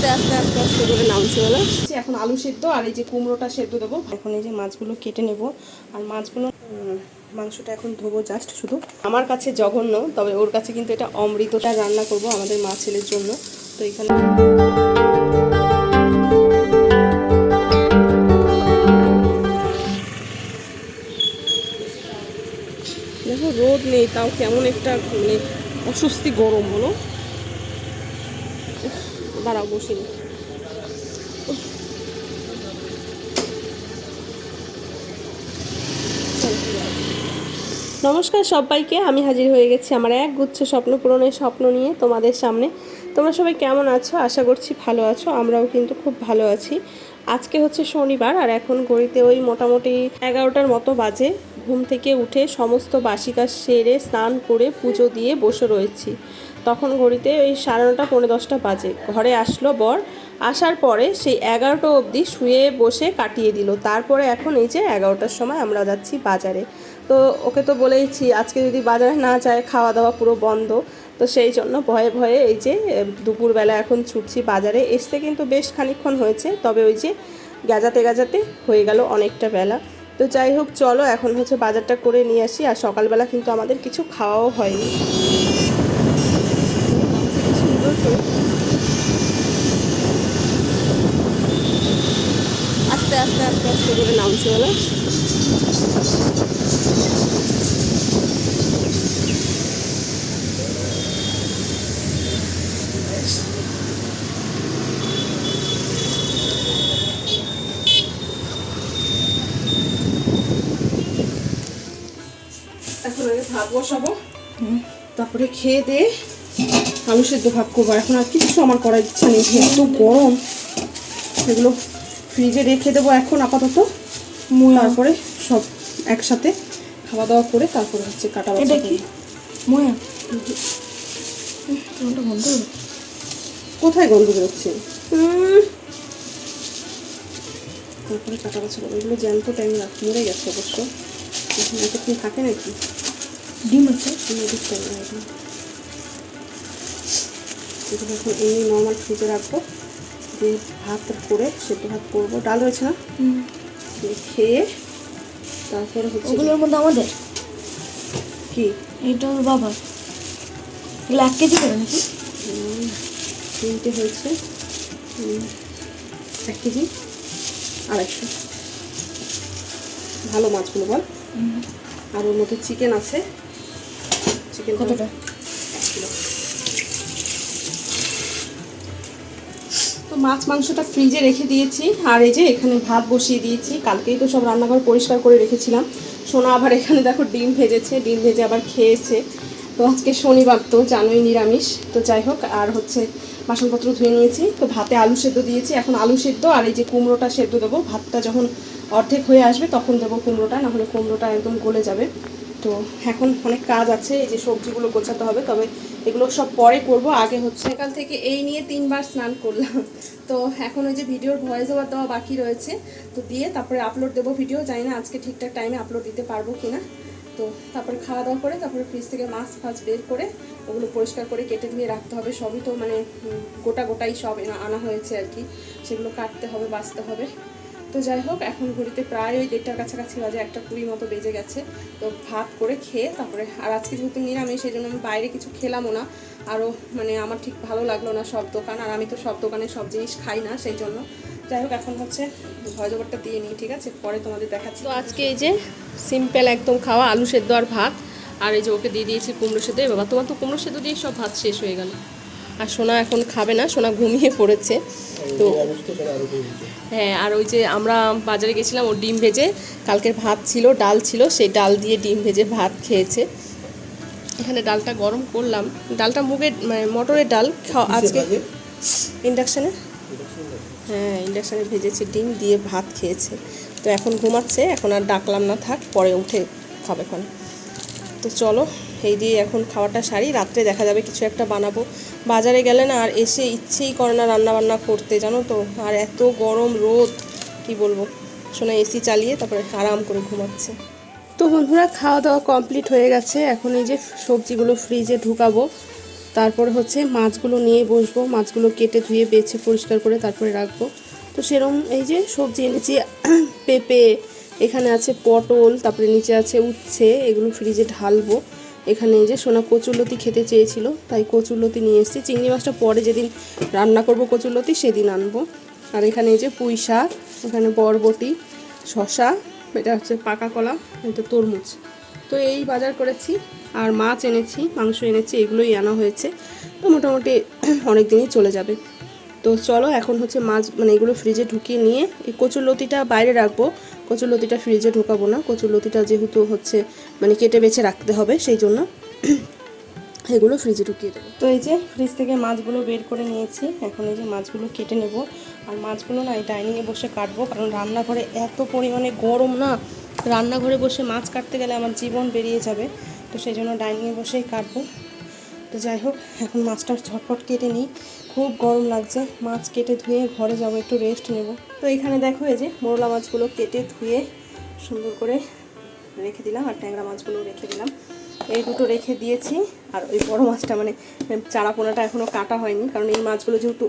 আস্তে আস্তে আস্তে আস্তে করে নামছে বলো। এখন আলু সেদ্ধ আর এই যে কুমড়োটা সেদ্ধ দেবো। এখন এই যে মাছগুলো কেটে নেব। আর মাছগুলো মাংসটা এখন ধোবো জাস্ট শুধু। আমার কাছে জঘন্য তবে ওর কাছে কিন্তু এটা অমৃতটা রান্না করব আমাদের মা ছেলের জন্য। তো এখানে রোদ নেই তাও কেমন একটা মানে অস্বস্তি গরম উফ, দাঁড়াও, বসিনি। নমস্কার সবাইকে, আমি হাজির হয়ে গেছি আমার এক গুচ্ছ স্বপ্ন পূরণের স্বপ্ন নিয়ে তোমাদের সামনে। তোমরা সবাই কেমন আছো? আশা করছি ভালো আছো, আমরাও কিন্তু খুব ভালো আছি। আজকে হচ্ছে শনিবার আর এখন ঘড়িতে ওই মোটামুটি এগারোটার মতো বাজে। ঘুম থেকে উঠে সমস্ত বাসি কাজ সেরে স্নান করে পুজো দিয়ে বসে রয়েছি। তখন ঘড়িতে ওই সাড়ে নটা, পৌনে দশটা বাজে। ঘরে আসলো বর। আসার পরে সেই এগারোটা অবধি শুয়ে বসে কাটিয়ে দিল। তারপরে এখন এই যে এগারোটার সময় আমরা যাচ্ছি বাজারে। তো ওকে তো বলেইছি, আজকে যদি বাজারে না যায় খাওয়া দাওয়া পুরো বন্ধ। তো সেই জন্য ভয়ে ভয়ে এই যে, দুপুরবেলা এখন ছুটছি বাজারে। এসতে কিন্তু বেশ খানিকক্ষণ হয়েছে, তবে ওই যে গাজাতে গাজাতে হয়ে গেল অনেকটা বেলা। তো যাই হোক, চলো এখন হচ্ছে বাজারটা করে নিয়ে আসি। আর সকালবেলা কিন্তু আমাদের কিছু খাওয়াও হয়নি। আস্তে আস্তে আস্তে আস্তে করে নামছে বলো। এখন আগে ভাত বসাবো। তারপরে খেয়ে দিয়ে আলু সেদ্ধ ভাত করব। এখন আর কিছু আমার করার ইচ্ছা নেই এত গরম। এগুলো ফ্রিজে রেখে দেবো এখন আপাতত। তারপরে সব একসাথে খাওয়া দাওয়া করে তারপরে হচ্ছে কাটা এটা কি? ময়া কোথায় গন্ধ বেরোচ্ছে? তারপরে কাটা বাছা করব। এগুলো জ্যান্ত টাইম রাখ মরে গেছে অবশ্য। এখন এতক্ষণ থাকে নাকি? ডিম আছে? নদীর টাইম এগুলো এখন এমনি নর্মাল ফ্রিজে রাখব। দিয়ে ভাত করে সেদ্ধ ভাত করব। ডাল রয়েছে না? দিয়ে খেয়ে তারপরে হচ্ছে ওগুলোর মধ্যে আমাদের? কি? এইটা ওর বাবার। এগুলো এক কেজি করে নাকি? তিনটে হয়েছে। এক কেজি। আড়াইশো ভালো মাছগুলো বল। আর ওর মধ্যে চিকেন আছে। চিকেন কতটা? মাছ মাংসটা ফ্রিজে রেখে দিয়েছি। আর এই যে এখানে ভাত বসিয়ে দিয়েছি। কালকেই তো সব রান্নাঘর পরিষ্কার করে রেখেছিলাম। সোনা আবার এখানে দেখো ডিম ভেজেছে। ডিম ভেজে আবার খেয়েছে। তো আজকে শনিবার তো, জানোই নিরামিষ। তো যাই হোক, আর হচ্ছে বাসনপত্র ধুয়ে নিয়েছি। তো ভাতে আলু সেদ্ধ দিয়েছি। এখন আলু সেদ্ধ আর এই যে কুমড়োটা সেদ্ধ দেবো। ভাতটা যখন অর্ধেক হয়ে আসবে তখন দেবো কুমড়োটা। নাহলে কুমড়োটা একদম গলে যাবে। তো এখন অনেক কাজ আছে, এই যে সবজিগুলো গোছাতে হবে, তবে এগুলো সব পরে করব। আগে হচ্ছে সকাল থেকে এই নিয়ে তিনবার স্নান করলাম। তো এখন ওই যে ভিডিওর ভয়েস ওভার দেওয়া বাকি রয়েছে, তো দিয়ে তারপরে আপলোড দেবো ভিডিও জানি না আজকে ঠিকঠাক টাইমে আপলোড দিতে পারব কিনা। তো তারপরে খাওয়া দাওয়া করে তারপরে ফ্রিজ থেকে মাছ ফাছ বের করে ওগুলো পরিষ্কার করে কেটে ধুয়ে রাখতে হবে। সবই তো মানে গোটা গোটাই সব আনা হয়েছে আর কি। সেগুলো কাটতে হবে, বাঁচতে হবে। তো যাই হোক, এখন ঘড়িতে প্রায় ওই দেড়টার কাছাকাছি বাজে, একটা কুড়ি মতো বেজে গেছে। তো ভাত করে খেয়ে তারপরে, আর আজকে যেহেতু নিরামিষ, সেই জন্য আমি বাইরে কিছু খেলামও না। আরও মানে আমার ঠিক ভালো লাগল না সব দোকান, আর আমি তো সব দোকানে সব জিনিস খাই না, সেই জন্য। যাই হোক, এখন হচ্ছে ভয় জবরটা দিয়ে নিই, ঠিক আছে? পরে তোমাদের দেখাচ্ছি। তো আজকে এই যে সিম্পল একদম খাওয়া আলু সেদ্ধ আর ভাত, আর এই যে ওকে দিয়ে দিয়েছি কুমড়ো সেদ্ধ। বাবা, তোমার তো কুমড়ো সেদ্ধ দিয়ে সব ভাত শেষ হয়ে গেল। আর সোনা এখন খাবে না সোনা ঘুমিয়ে পড়েছে। তো হ্যাঁ আর ওই যে আমরা বাজারে গেছিলাম ও ডিম ভেজে কালকের ভাত ছিল ডাল ছিল সেই ডাল দিয়ে ডিম ভেজে ভাত খেয়েছে। এখানে ডালটা গরম করলাম। ডালটা মুগের মানে মটরের ডাল খাওয়া আজকে। ইন্ডাকশানে? হ্যাঁ ইন্ডাকশানে ভেজেছে ডিম দিয়ে ভাত খেয়েছে। তো এখন ঘুমাচ্ছে এখন আর ডাকলাম না থাক পরে উঠে খাবে এখন। তো চলো এই দিয়ে এখন খাওয়াটা সারি, রাত্রে দেখা যাবে কিছু একটা বানাবো। বাজারে গেলে না আর এসে ইচ্ছেই করে না রান্নাবান্না করতে, জানো তো? আর এত গরম রোদ, কি বলব? শোনা, এসি চালিয়ে তারপরে আরাম করে ঘুমাচ্ছে। তো বন্ধুরা খাওয়া দাওয়া কমপ্লিট হয়ে গেছে। এখন এই যে সবজিগুলো ফ্রিজে ঢুকাবো, তারপর হচ্ছে মাছগুলো নিয়ে বসবো। মাছগুলো কেটে ধুয়ে, বেছে পরিষ্কার করে তারপরে রাখব। তো সেরম এই যে সবজি এনেছি, পেঁপে, এখানে আছে পটল, তারপরে নিচে আছে উচ্ছে, এগুলো ফ্রিজে ঢালবো। এখানে যে সোনা কচুরলতি খেতে চেয়েছিল, তাই কচুরলতি নিয়ে এসেছি। চিংড়ি মাছটা পরে যেদিন রান্না করব কচুরলতি, সেদিন আনব। আর এখানে যে পুঁই শাক, এখানে বরবটি শশা এটা হচ্ছে পাকা কলা, এটা তরমুজ। তো এই বাজার করেছি, আর মাছ এনেছি, মাংস এনেছি, এগুলোই আনা হয়েছে। তো মোটামুটি অনেক দিনই চলে যাবে। তো চলো, এখন হচ্ছে মাছ মানে এগুলো ফ্রিজে ঢুকিয়ে নিয়ে, এই কচুর লতিটা বাইরে রাখব। কচুর লতিটা ফ্রিজে ঢোকাবো না। কচুর লতিটা যেহেতু হচ্ছে মানে কেটে বেছে রাখতে হবে সেই জন্য এগুলো ফ্রিজে ঢুকিয়ে দেবো। তো এই যে ফ্রিজ থেকে মাছগুলো বের করে নিয়েছি, এখন এই যে মাছগুলো কেটে নেব। আর মাছগুলো না এই ডাইনিংয়ে বসে কাটবো, কারণ রান্নাঘরে এত পরিমাণে গরম না, রান্নাঘরে বসে মাছ কাটতে গেলে আমার জীবন বেরিয়ে যাবে। তো সেই জন্য ডাইনিংয়ে বসেই কাটবো। তো যাই হোক, এখন মাছটা ঝটপট কেটে নিই। খুব গরম লাগছে, মাছ কেটে ধুয়ে ঘরে যাব, একটু রেস্ট নেব। তো এখানে দেখো এই যে মোরলা মাছগুলো কেটে ধুয়ে সুন্দর করে রেখে দিলাম আর ট্যাংরা মাছগুলো রেখে দিলাম। এই দুটো রেখে দিয়েছি আর ওই বড় মাছটা মানে চারা পোনাটা এখনও কাটা হয়নি, কারণ এই মাছগুলো যেহেতু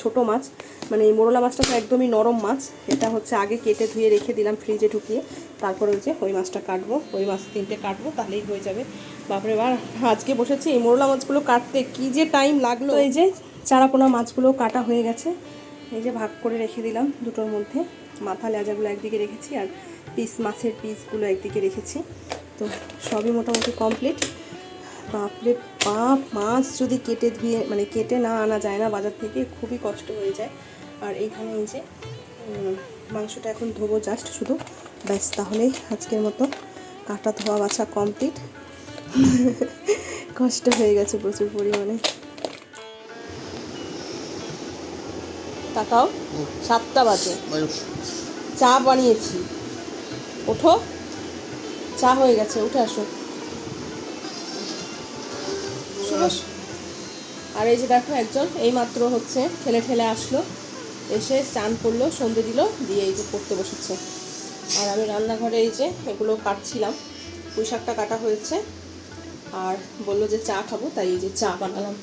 ছোট মাছ মানে এই মোরলা মাছটা তো একদমই নরম মাছ, এটা হচ্ছে আগে কেটে ধুয়ে রেখে দিলাম ফ্রিজে ঢুকিয়ে, তারপরে ওই যে ওই মাছটা কাটবো, ওই মাছ তিনটে কাটবো, তাহলেই হয়ে যাবে। বাপরে বার আজকে বসেছি এই মোরলা মাছগুলো কাটতে, কি যে টাইম লাগল। এই যে চারাপোনা মাছগুলো কাটা হয়ে গেছে এই যে ভাগ করে রেখে দিলাম দুটোর মধ্যে। মাথা লেজাগুলো একদিকে রেখেছি আর পিস মাছের পিসগুলো একদিকে রেখেছি। তো সবই মোটামুটি কমপ্লিট বাপরে বাপ, মাছ যদি কেটে ধুয়ে মানে কেটে না আনা যায় না বাজার থেকে, খুবই কষ্ট হয়ে যায়। আর এইখানে এই যে মাংসটা এখন ধোবো জাস্ট শুধু। ব্যাস তাহলেই আজকের মতো কাটা ধোয়া বাছা কমপ্লিট কষ্ট হয়ে গেছে প্রচুর পরিমাণে। তাকাও সাতটা বাজে। চা বানিয়েছি। ওঠো। চা হয়ে গেছে উঠে আসো। আর এই যে দেখো একজন এই মাত্র হচ্ছে ঠেলে ঠেলে আসলো এসে চান করল সন্ধে দিল দিয়ে এই যে পড়তে বসেছে। আর আমি রান্নাঘরে এই যে এগুলো কাটছিলাম পুঁই শাকটা কাটা হয়েছে আর বলল যে চা খাব তাই এই যে চা বানালাম।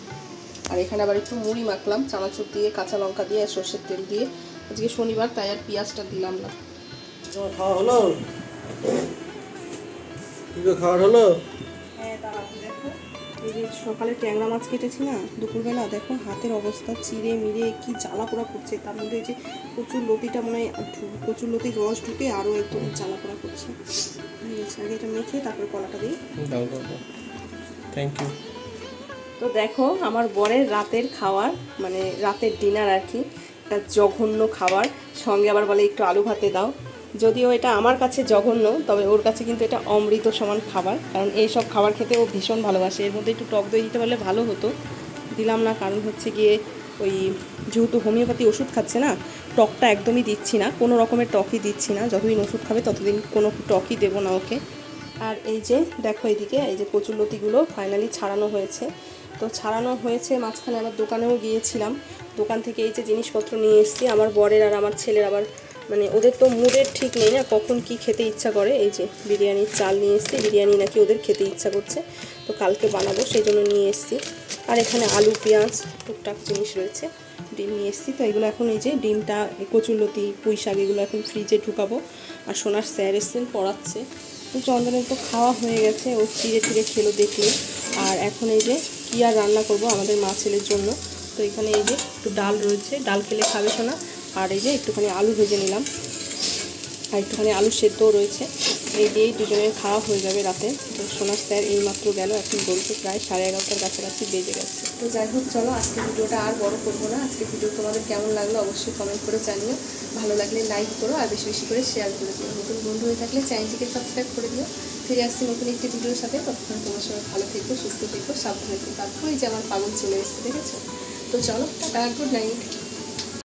আর এখানে আবার একটু মুড়ি মাখলাম চানাচুর দিয়ে কাঁচা লঙ্কা দিয়ে আর সর্ষের তেল দিয়ে। আজকে শনিবার তাই আর পেঁয়াজটা দিলাম না। তোমার খাওয়া হলো? খাওয়ার হলো? হ্যাঁ দেখো সকালে ট্যাংরা মাছ কেটেছি না দুপুরবেলা দেখো হাতের অবস্থা চিড়ে মিড়ে কি জ্বালা পোড়া করছে। তার মধ্যে যে প্রচুর লতিটা মনে হয় প্রচুর লতির রস ঢুকে আরও একদম জ্বালা পোড়া করছে। আগে এটা মেখে তারপরে কলাটা দিই। দাও দাও দাও। থ্যাংক ইউ তো দেখো, আমার বরের রাতের খাওয়ার মানে রাতের ডিনার আর কি, একটা জঘন্য খাবার। সঙ্গে আবার বলে, একটু আলু ভাতে দাও। যদিও এটা আমার কাছে জঘন্য, তবে ওর কাছে কিন্তু এটা অমৃত সমান খাবার। কারণ এই সব খাবার খেতে ও ভীষণ ভালোবাসে। এর মধ্যে একটু টক দই দিতে পারলে ভালো হতো। দিলাম না, কারণ হচ্ছে গিয়ে ওই যেহেতু হোমিওপ্যাথি ওষুধ খাচ্ছে না, টকটা একদমই দিচ্ছি না। কোনো রকমের টকই দিচ্ছি না। যতদিন ওষুধ খাবে, ততদিন কোনো টকই দেবো না ওকে। আর এই যে, দেখো এইদিকে এই যে কচুরলতিগুলো ফাইনালি ছাড়ানো হয়েছে। তো ছাড়ানো হয়েছে, মাঝখানে আবার দোকানেও গিয়েছিলাম। দোকান থেকে এই যে জিনিসপত্র নিয়ে এসেছি, আমার বরের আর আমার ছেলের আবার মানে ওদের তো মুডের ঠিক নেই না, কখন কি খেতে ইচ্ছা করে। এই যে বিরিয়ানির চাল নিয়ে এসেছি, বিরিয়ানি নাকি ওদের খেতে ইচ্ছা করছে, তো কালকে বানাবো, সেই জন্য নিয়ে এসেছি। আর এখানে আলু, পেঁয়াজ, টুকটাক জিনিস রয়েছে, ডিম নিয়ে এসেছি। তো এগুলো এখন এই যে ডিমটা কচুরলতি, পুঁই শাক, এগুলো এখন ফ্রিজে ঢুকাবো। আর সোনার স্যার এসছেন, পড়াচ্ছে। তো চন্দনের তো খাওয়া হয়ে গেছে, ও চিড়ে চিড়ে খেলো দেখলে। আর এখন এই যে কী আর রান্না করব আমাদের মা ছেলের জন্য। তো এখানে এই যে একটু ডাল রয়েছে, ডাল খেলে খাবে শোনা আর এই যে একটুখানি আলু ভেজে নিলাম। আর একটুখানি আলু সেদ্ধও রয়েছে। এই দিয়েই দুজনের খাওয়া হয়ে যাবে রাতে। তো সোনার স্যার এইমাত্র গেল, এখন বলছে প্রায় সাড়ে এগারোটার কাছাকাছি বেজে গেছে। তো যাই হোক, চলো, আজকে ভিডিওটা আর বড় করব না। আজকে ভিডিও তোমাদের কেমন লাগল অবশ্যই কমেন্ট করে জানিও। ভালো লাগলে লাইক করো আর বেশি বেশি করে শেয়ার করে দিও। নতুন বন্ধু হয়ে থাকলে চ্যানেলটিকে সাবস্ক্রাইব করে দিও। ফিরে আসছি নতুন একটি ভিডিওর সাথে। ততক্ষণ তোমার সবাই ভালো থেকো, সুস্থ থেকো, সাবধানে থেকো। তারপরে যে আমার পাগল চলে এসেছে, দেখেছ? তো চলো গুড নাইট